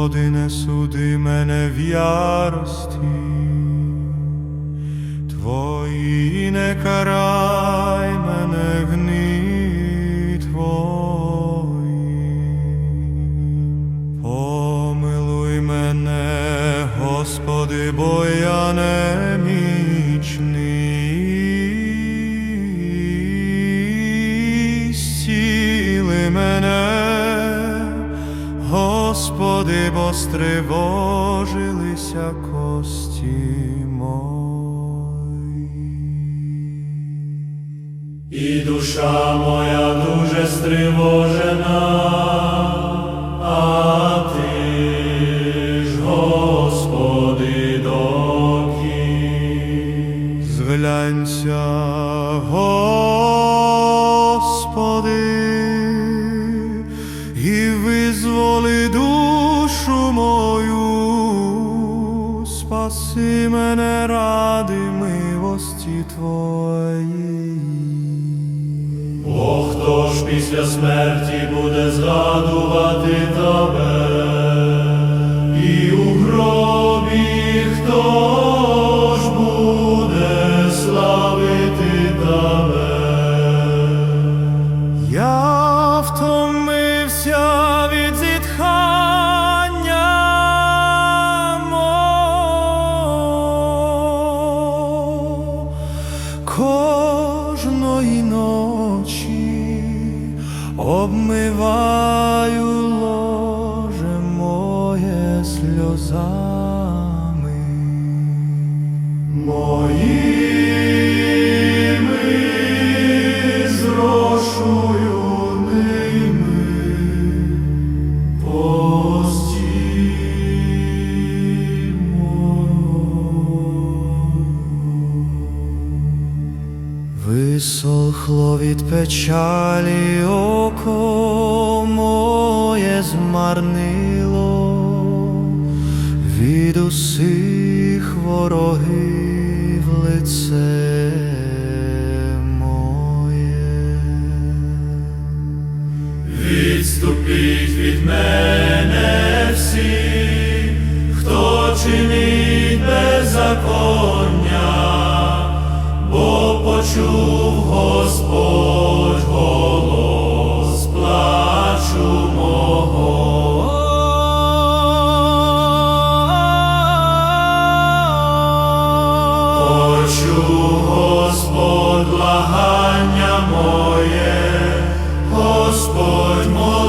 Господи, суди мене в ярості, Твої не карай мене Твої. Помилуй мене, Господи, бо Господи, бо стривожилися кості мої. І душа моя дуже стривожена, а ти ж, Господи, доки. Зглянься, Господи, спаси мене ради милості Твоєї. О, хто ж після смерті буде згадувати тебе, кожної ночі обмиваю ложе моє сльозами. Моїми Висохло від печалі око моє змарнило. Від усіх ворогів лице почув Господь